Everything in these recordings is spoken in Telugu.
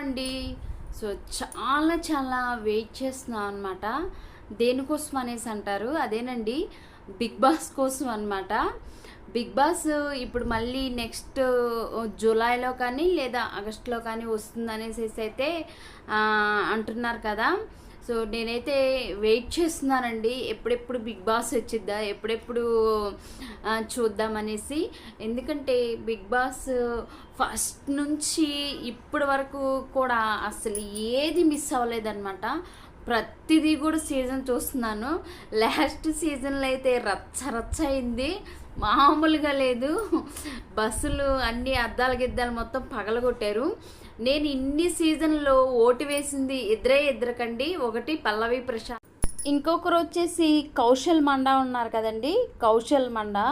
అండి సో చాలా చాలా వెయిట్ చేస్తున్నాం అనమాట దేనికోసం అనేసి అంటారు? అదేనండి బిగ్ బాస్ కోసం అనమాట బిగ్ బాస్ ఇప్పుడు మళ్ళీ నెక్స్ట్ జూలైలో కానీ లేదా ఆగస్టులో కానీ వస్తుంది అనేసి అయితే అంటున్నారు కదా. సో నేనైతే వెయిట్ చేస్తున్నానండి. ఎప్పుడెప్పుడు బిగ్ బాస్ వచ్చిద్దా ఎప్పుడెప్పుడు చూద్దామనేసి. ఎందుకంటే బిగ్ బాస్ ఫస్ట్ నుంచి ఇప్పటి వరకు కూడా అసలు ఏది మిస్ అవ్వలేదన్నమాట. ప్రతిదీ కూడా సీజన్ చూస్తున్నాను. లాస్ట్ సీజన్లో అయితే రచ్చ రచ్చ అయింది. మామూలుగా లేదు. బస్సులు అన్ని అద్దాలు గిద్దాలు మొత్తం పగలగొట్టారు. నేను ఇన్ని సీజన్లో ఓటు వేసింది ఇద్దరే ఇద్దరకండి ఒకటి పల్లవి ప్రశాంత్. ఇంకొకరు వచ్చేసి కౌశల్ మండా ఉన్నారు కదండి. కౌశల్ మండా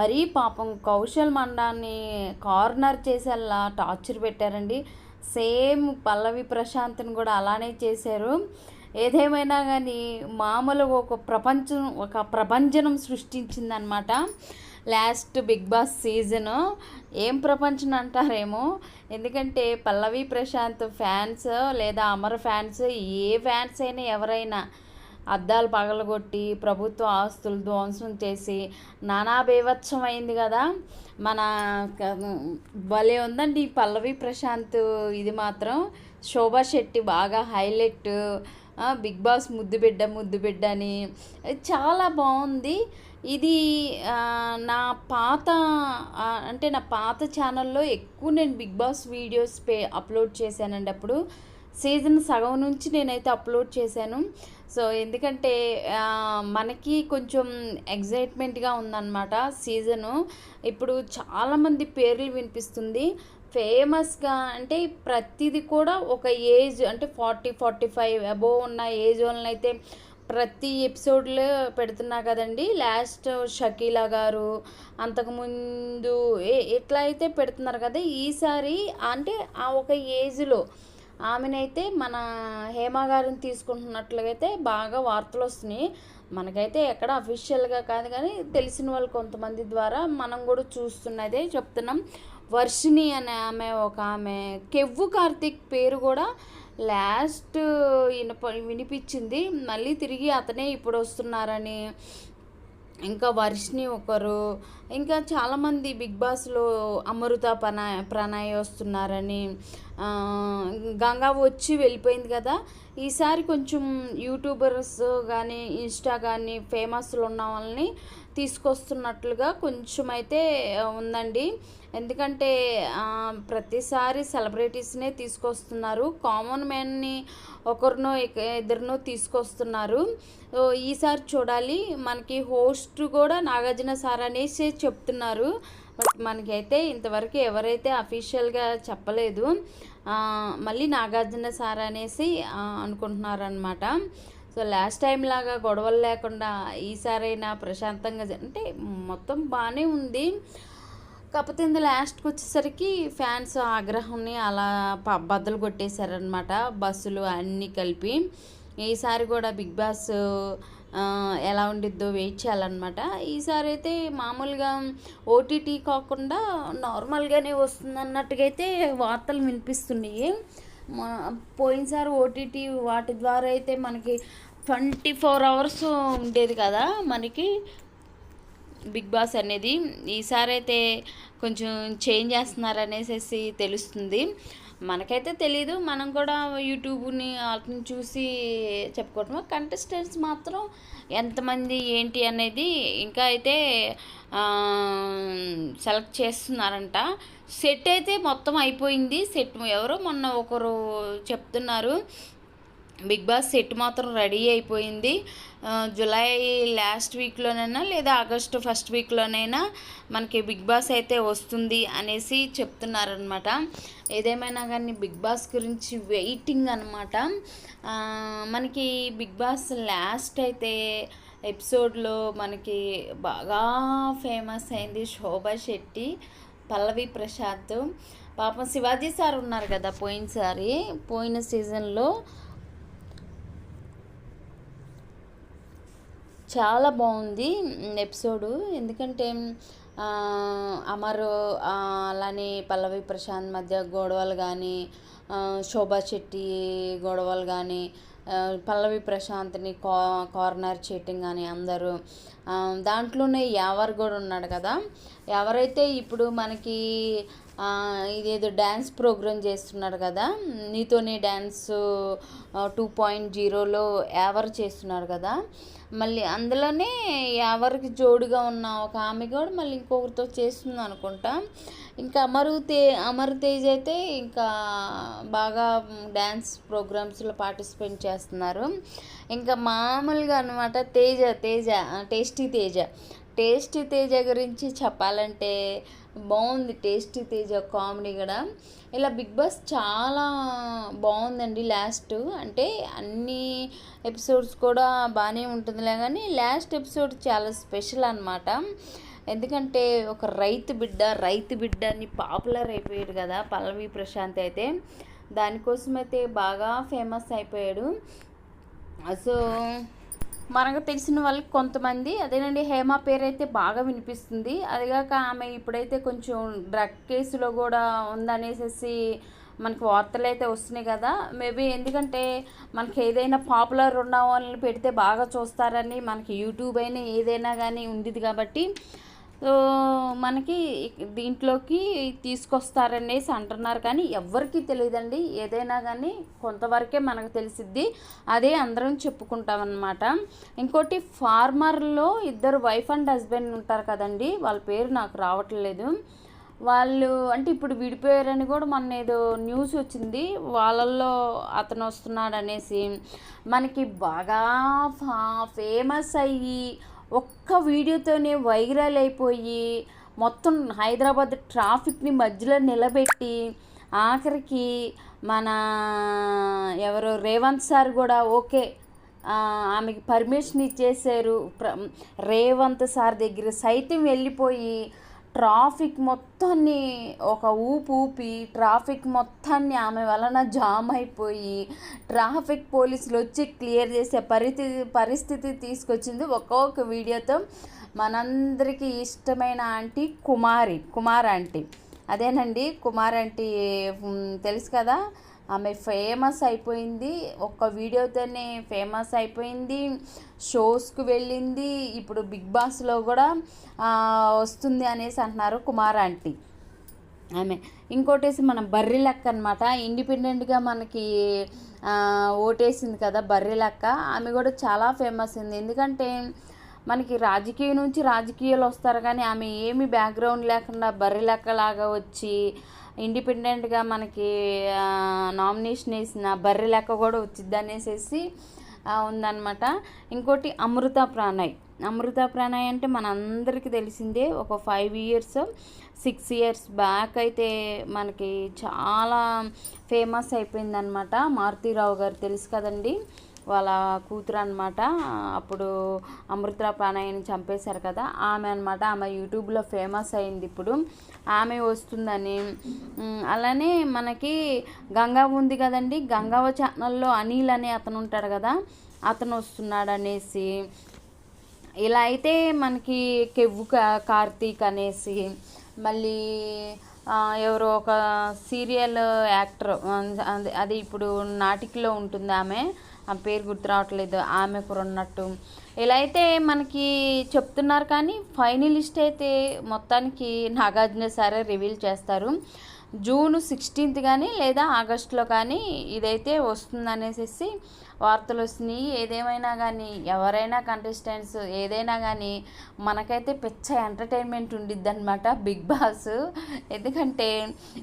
మరీ పాపం కౌశల్ మండాన్ని కార్నర్ చేసేలా టార్చర్ పెట్టారండి. సేమ్ పల్లవి ప్రశాంత్ని కూడా అలానే చేశారు. ఏదేమైనా కానీ మామూలుగా ఒక ప్రపంచం ఒక ప్రపంచనం సృష్టించిందనమాట. Last Bigg Boss season. ఏం ప్రపంచం అంటారేమో. ఎందుకంటే పల్లవి ప్రశాంత్ ఫ్యాన్స్ లేదా అమర్ ఫ్యాన్స్ ఏ ఫ్యాన్స్ అయినా ఎవరైనా అద్దాలు పగలగొట్టి ప్రభుత్వ ఆస్తులు ధ్వంసం చేసి నానా బీభత్సం అయింది కదా. మన క- భలే ఉందండి పల్లవి ప్రశాంత్ ఇది మాత్రం. శోభా శెట్టి బాగా హైలైట్. బిగ్ బాస్ ముద్దు బిడ్డ ముద్దు బిడ్డ అని. చాలా బాగుంది. ఇది నా పాత అంటే నా పాత ఛానల్లో ఎక్కువ నేను బిగ్ బాస్ వీడియోస్ పే అప్లోడ్ చేశానండి అప్పుడు. సీజన్ సగం నుంచి నేనైతే అప్లోడ్ చేశాను. సో ఎందుకంటే మనకి కొంచెం ఎగ్జైట్మెంట్గా ఉందన్నమాట సీజను. ఇప్పుడు చాలామంది పేర్లు వినిపిస్తుంది. ఫేమస్గా అంటే ప్రతిది కూడా ఒక ఏజ్ అంటే ఫార్టీ ఫార్టీ ఫైవ్ అబోవ్ ఉన్న ఏజ్ వాళ్ళని అయితే ప్రతి ఎపిసోడ్లో పెడుతున్నా కదండి. లాస్ట్ షకీలా గారు అంతకుముందు ఎట్లా అయితే పెడుతున్నారు కదా ఈసారి అంటే ఆ ఒక ఏజ్లో ఆమెనైతే మన హేమ గారిని తీసుకుంటున్నట్లుగా అయితే బాగా వార్తలు వస్తున్నాయి. మనకైతే ఎక్కడ అఫీషియల్గా కాదు కానీ తెలిసిన వాళ్ళు కొంతమంది ద్వారా మనం కూడా చూస్తున్నదే చెప్తున్నాం. వర్షిణి అనే ఆమె ఒక ఆమె కెవ్వు కార్తిక్ పేరు కూడా లాస్ట్ వినప వినిపించింది. మళ్ళీ తిరిగి అతనే ఇప్పుడు వస్తున్నారని. ఇంకా వర్షిని ఒకరు ఇంకా చాలామంది బిగ్ బాస్లో అమృత ప్రణాయ్ ప్రణయ్ వస్తున్నారని గంగా వచ్చి వెళ్ళిపోయింది కదా. ఈసారి కొంచెం యూట్యూబర్స్ కానీ ఇన్స్టా కానీ ఫేమస్లు ఉన్న వాళ్ళని తీసుకొస్తున్నట్లుగా కొంచెం అయితే ఉందండి. ఎందుకంటే ప్రతిసారి సెలబ్రిటీస్నే తీసుకొస్తున్నారు. కామన్ మ్యాన్ని ఒకరినో ఇద్దరినో తీసుకొస్తున్నారు. ఈసారి చూడాలి. మనకి హోస్ట్ కూడా నాగార్జున సార్ అనేసి చెప్తున్నారు. బట్ మనకైతే ఇంతవరకు ఎవరైతే అఫీషియల్గా చెప్పలేదు మళ్ళీ నాగార్జున సార్ అనేసి అనుకుంటున్నారనమాట సో లాస్ట్ టైం లాగా గొడవలు లేకుండా ఈసారైనా ప్రశాంతంగా అంటే మొత్తం బాగానే ఉంది. కాకపోతే ఇందు లాస్ట్కి వచ్చేసరికి ఫ్యాన్స్ ఆగ్రహాన్ని అలా బద్దలు కొట్టేశారనమాట బస్సులు అన్నీ కలిపి. ఈసారి కూడా బిగ్ బాస్ ఎలా ఉండిద్దో వెయిట్ చేయాలన్నమాట. ఈసారి అయితే మామూలుగా ఓటీటీ కాకుండా నార్మల్గానే వస్తుంది అన్నట్టుగా అయితే వార్తలు వినిపిస్తున్నాయి. పోయినసారి ఓటీటీ వాటి ద్వారా అయితే మనకి ట్వంటీ ఫోర్ అవర్స్ ఉండేది కదా మనకి బిగ్ బాస్ అనేది. ఈసారి అయితే కొంచెం చేంజ్ చేస్తున్నారు అనేసి తెలుస్తుంది. మనకైతే తెలియదు మనం కూడా యూట్యూబ్ని వాటిని చూసి చెప్పుకోవటం కంటెస్టెంట్స్ మాత్రం ఎంతమంది ఏంటి అనేది ఇంకా అయితే సెలెక్ట్ చేస్తున్నారంట. సెట్ అయితే మొత్తం అయిపోయింది. సెట్ ఎవరో మొన్న ఒకరు చెప్తున్నారు. బిగ్ బాస్ సెట్ మాత్రం రెడీ అయిపోయింది. జూలై లాస్ట్ వీక్లోనైనా లేదా ఆగస్టు ఫస్ట్ వీక్లోనైనా మనకి బిగ్ బాస్ అయితే వస్తుంది అనేసి చెప్తున్నారనమాట ఏదేమైనా కానీ బిగ్ బాస్ గురించి వెయిటింగ్ అనమాట మనకి బిగ్ బాస్ లాస్ట్ అయితే ఎపిసోడ్లో మనకి బాగా ఫేమస్ అయింది శోభా శెట్టి పల్లవి ప్రసాద్ పాపం శివాజీ సార్ ఉన్నారు కదా పోయినసారి పోయిన సీజన్లో చాలా బాగుంది ఎపిసోడు. ఎందుకంటే అమరు అలానే పల్లవి ప్రశాంత్ మధ్య గొడవలు కానీ శోభా శెట్టి గొడవలు కానీ పల్లవి ప్రశాంత్ని కా కార్నర్ చేయటం కానీ అందరూ దాంట్లోనే యావర్ కూడా ఉన్నాడు కదా. ఎవరైతే ఇప్పుడు మనకి ఇదేదో డ్యాన్స్ ప్రోగ్రామ్ చేస్తున్నాడు కదా. నీతోనే డ్యాన్స్ టూ పాయింట్ జీరోలో యావర్ చేస్తున్నారు కదా. మళ్ళీ అందులోనే ఎవరికి జోడుగా ఉన్న ఒక ఆమె కూడా మళ్ళీ ఇంకొకరితో చేస్తుంది అనుకుంటా. ఇంకా అమరు తే అమర్ తేజ్ అయితే ఇంకా బాగా డ్యాన్స్ ప్రోగ్రామ్స్లో పార్టిసిపేట్ చేస్తున్నారు. ఇంకా మామూలుగా అనమాట తేజ తేజ టేస్టీ తేజ. టేస్టీ తేజ గురించి చెప్పాలంటే బాగుంది టేస్టీ తేజ కామెడీ కూడా. ఇలా బిగ్ బాస్ చాలా బాగుందండి లాస్ట్. అంటే అన్ని ఎపిసోడ్స్ కూడా బాగానే ఉంటుందిలే కానీ లాస్ట్ ఎపిసోడ్ చాలా స్పెషల్ అనమాట ఎందుకంటే ఒక రైతు బిడ్డ రైతు బిడ్డ అని పాపులర్ అయిపోయాడు కదా పల్లవి ప్రశాంత్ అయితే. దానికోసం అయితే బాగా ఫేమస్ అయిపోయాడు. సో మనకు తెలిసిన వాళ్ళకి కొంతమంది. అదేనండి హేమ పేరు అయితే బాగా వినిపిస్తుంది. అదిగాక ఆమె ఇప్పుడైతే కొంచెం డ్రగ్ కేసులో కూడా ఉందనేసి మనకు వార్తలు అయితే వస్తున్నాయి కదా. మేబీ ఎందుకంటే మనకి ఏదైనా పాపులర్ ఉన్న వాళ్ళని పెడితే బాగా చూస్తారని మనకి యూట్యూబ్ అయినా ఏదైనా కానీ ఉండేది కాబట్టి సో మనకి దీంట్లోకి తీసుకొస్తారనేసి అంటున్నారు. కానీ ఎవరికి తెలియదండి ఏదైనా కానీ కొంతవరకే మనకు తెలిసిద్ది. అదే అందరం చెప్పుకుంటామన్నమాట. ఇంకోటి ఫార్మర్లో ఇద్దరు వైఫ్ అండ్ హస్బెండ్ ఉంటారు కదండి. వాళ్ళ పేరు నాకు రావట్లేదు. వాళ్ళు అంటే ఇప్పుడు విడిపోయారని కూడా మొన్న ఏదో న్యూస్ వచ్చింది. వాళ్ళల్లో అతను వస్తున్నాడు అనేసి మనకి బాగా ఫా ఫేమస్ అయ్యి ఒక్క వీడియోతోనే వైరల్ అయిపోయి మొత్తం హైదరాబాద్ ట్రాఫిక్ని మధ్యలో నిలబెట్టి ఆఖరికి మన ఎవరు రేవంత్ సార్ కూడా ఓకే ఆమెకి పర్మిషన్ ఇచ్చేసారు ప్ర- రేవంత్ సార్ దగ్గర సైతం వెళ్ళిపోయి ట్రాఫిక్ మొత్తాన్ని ఒక ఊపు ఊపి ట్రాఫిక్ మొత్తాన్ని ఆమె వలన జామ్ అయిపోయి ట్రాఫిక్ పోలీసులు వచ్చి క్లియర్ చేసే పరిస్థితి పరిస్థితి తీసుకొచ్చింది. ఒక్కొక్క వీడియోతో మనందరికీ ఇష్టమైన ఆంటీ కుమారి కుమార్ ఆంటీ అదేనండి కుమార్ ఆంటీ తెలుసు కదా? ఆమె ఫేమస్ అయిపోయింది. ఒక్క వీడియోతోనే ఫేమస్ అయిపోయింది. షోస్కు వెళ్ళింది. ఇప్పుడు బిగ్ బాస్లో కూడా వస్తుంది అనేసి అంటున్నారు కుమార్ ఆంటీ. ఆమె ఇంకోటేసి మన బర్రె లెక్క అనమాట ఇండిపెండెంట్గా మనకి ఓటేసింది కదా బర్రె లెక్క. ఆమె కూడా చాలా ఫేమస్ అయింది. ఎందుకంటే మనకి రాజకీయం నుంచి రాజకీయాలు వస్తారు కానీ ఆమె ఏమి బ్యాక్గ్రౌండ్ లేకుండా బర్రె లెక్కలాగా వచ్చి ఇండిపెండెంట్గా మనకి నామినేషన్ వేసిన బర్రె లెక్క కూడా వచ్చింది అనేసి ఉందనమాట ఉందన్నమాట. ఇంకోటి అమృత ప్రాణయ్. అమృత ప్రాణయ్ అంటే మనందరికీ తెలిసిందే ఒక five years six years back అయితే మనకి చాలా ఫేమస్ అయిపోయిందనమాట మారుతీరావు గారు తెలుసు కదండి? వాళ్ళ కూతురు అనమాట అప్పుడు అమృత ప్రాణాయని చంపేశారు కదా ఆమె అనమాట ఆమె యూట్యూబ్లో ఫేమస్ అయింది ఇప్పుడు. ఆమె వస్తుందని. అలానే మనకి గంగా ఉంది కదండి గంగావ ఛానల్లో అనిల్ అనే అతను ఉంటాడు కదా అతను వస్తున్నాడు అనేసి ఇలా అయితే మనకి కెవ్వు కార్తీక్ అనేసి మళ్ళీ ఎవరో ఒక సీరియల్ యాక్టర్ అది ఇప్పుడు నాటికలో ఉంటుంది ఆమె. ఆ పేరు గుర్తు రావట్లేదు ఆమె కూడా ఉన్నట్టు. ఇలా అయితే మనకి చెప్తున్నారు కానీ ఫైనలిస్ట్ అయితే మొత్తానికి నాగార్జున సారే రివీల్ చేస్తారు. జూన్ సిక్స్టీన్త్ కానీ లేదా ఆగస్టులో కానీ ఇదైతే వస్తుందనేసి వార్తలు వస్తున్నాయి. ఏదేమైనా కానీ ఎవరైనా కంటెస్టెంట్స్ ఏదైనా కానీ మనకైతే పిచ్చ ఎంటర్టైన్మెంట్ ఉండిద్ది అనమాట బిగ్ బాస్. ఎందుకంటే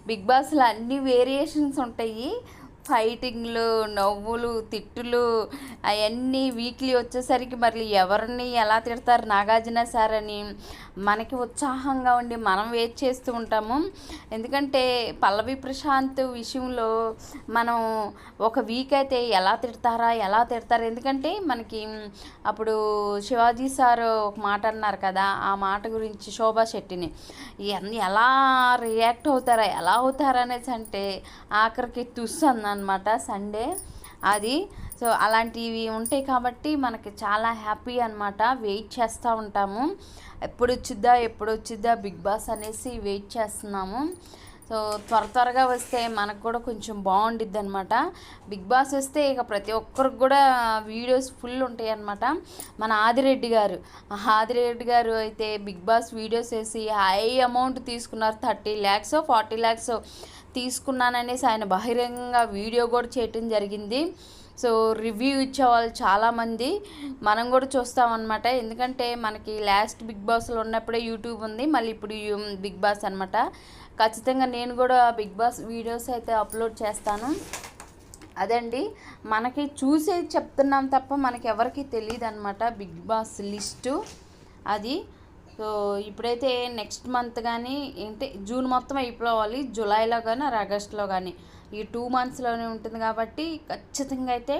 బిగ్ బాస్లో అన్ని వేరియేషన్స్ ఉంటాయి. ఫైటింగ్లు నవ్వులు తిట్టులు అవన్నీ వీక్లీ వచ్చేసరికి మరి ఎవరిని ఎలా తిడతారు నాగార్జున సార్ అని మనకి ఉత్సాహంగా ఉండి మనం వెయిట్ చేస్తూ ఉంటాము. ఎందుకంటే పల్లవి ప్రశాంత్ విషయంలో మనం ఒక వీక్ అయితే ఎలా తిడతారా ఎలా తిడతారా? ఎందుకంటే మనకి అప్పుడు శివాజీ సార్ ఒక మాట అన్నారు కదా ఆ మాట గురించి శోభా శెట్టిని. ఇవన్నీ ఎలా రియాక్ట్ అవుతారా ఎలా అవుతారా అనేసి అంటే ఆఖరికి తుస్సు అనమాట సండే అది సో అలాంటివి ఉంటాయి కాబట్టి మనకి చాలా హ్యాపీ అనమాట వెయిట్ చేస్తూ ఉంటాము. ఎప్పుడు వచ్చిద్దా ఎప్పుడు వచ్చిద్దా బిగ్ బాస్ అనేసి వెయిట్ చేస్తున్నాము. సో త్వర త్వరగా వస్తే మనకు కూడా కొంచెం బాగుండిద్ది అనమాట బిగ్ బాస్ వస్తే ఇక ప్రతి ఒక్కరికి కూడా వీడియోస్ ఫుల్ ఉంటాయి అనమాట మన ఆదిరెడ్డి గారు ఆదిరెడ్డి గారు అయితే బిగ్ బాస్ వీడియోస్ వేసి హై అమౌంట్ తీసుకున్నారు థర్టీ ల్యాక్స్ ఫార్టీ ల్యాక్స్. తీసుకున్నాననేసి ఆయన బహిరంగంగా వీడియో కూడా చేయటం జరిగింది. సో రివ్యూ ఇచ్చేవాళ్ళు చాలామంది. మనం కూడా చూస్తామన్నమాట. ఎందుకంటే మనకి లాస్ట్ బిగ్ బాస్లో ఉన్నప్పుడే యూట్యూబ్ ఉంది. మళ్ళీ ఇప్పుడు బిగ్ బాస్ అనమాట ఖచ్చితంగా నేను కూడా బిగ్ బాస్ వీడియోస్ అయితే అప్లోడ్ చేస్తాను. అదండి. మనకి చూసే చెప్తున్నాం తప్ప మనకి ఎవరికి తెలియదు అనమాట బిగ్ బాస్ లిస్టు. అది సో ఇప్పుడైతే నెక్స్ట్ మంత్ కానీ ఏంటి జూన్ మొత్తం అయిపోవాలి జూలైలో కానీ ఆగస్ట్లో కానీ ఈ టూ మంత్స్లోనే ఉంటుంది కాబట్టి ఖచ్చితంగా అయితే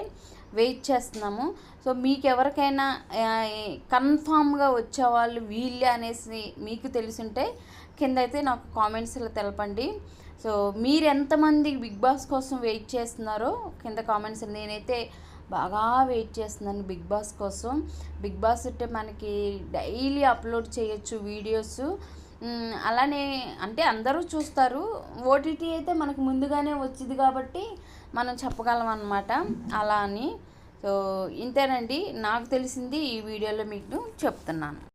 వెయిట్ చేస్తున్నాము. సో మీకు ఎవరికైనా కన్ఫామ్గా వచ్చేవాళ్ళు వీళ్ళే అనేసి మీకు తెలుసుంటే కింద అయితే నాకు కామెంట్స్లో తెలపండి. సో మీరు ఎంతమంది బిగ్ బాస్ కోసం వెయిట్ చేస్తున్నారో కింద కామెంట్స్ నేనైతే బాగా వెయిట్ చేస్తున్నాను బిగ్ బాస్ కోసం. బిగ్ బాస్ అంటే మనకి డైలీ అప్లోడ్ చేయొచ్చు వీడియోస్. అలానే అంటే అందరూ చూస్తారు. ఓటీటీ అయితే మనకు ముందుగానే వచ్చింది కాబట్టి మనం చెప్పగలం అనమాట అలా అని. సో ఇంతేనండి. నాకు తెలిసింది ఈ వీడియోలో మీకు చెప్తున్నాను.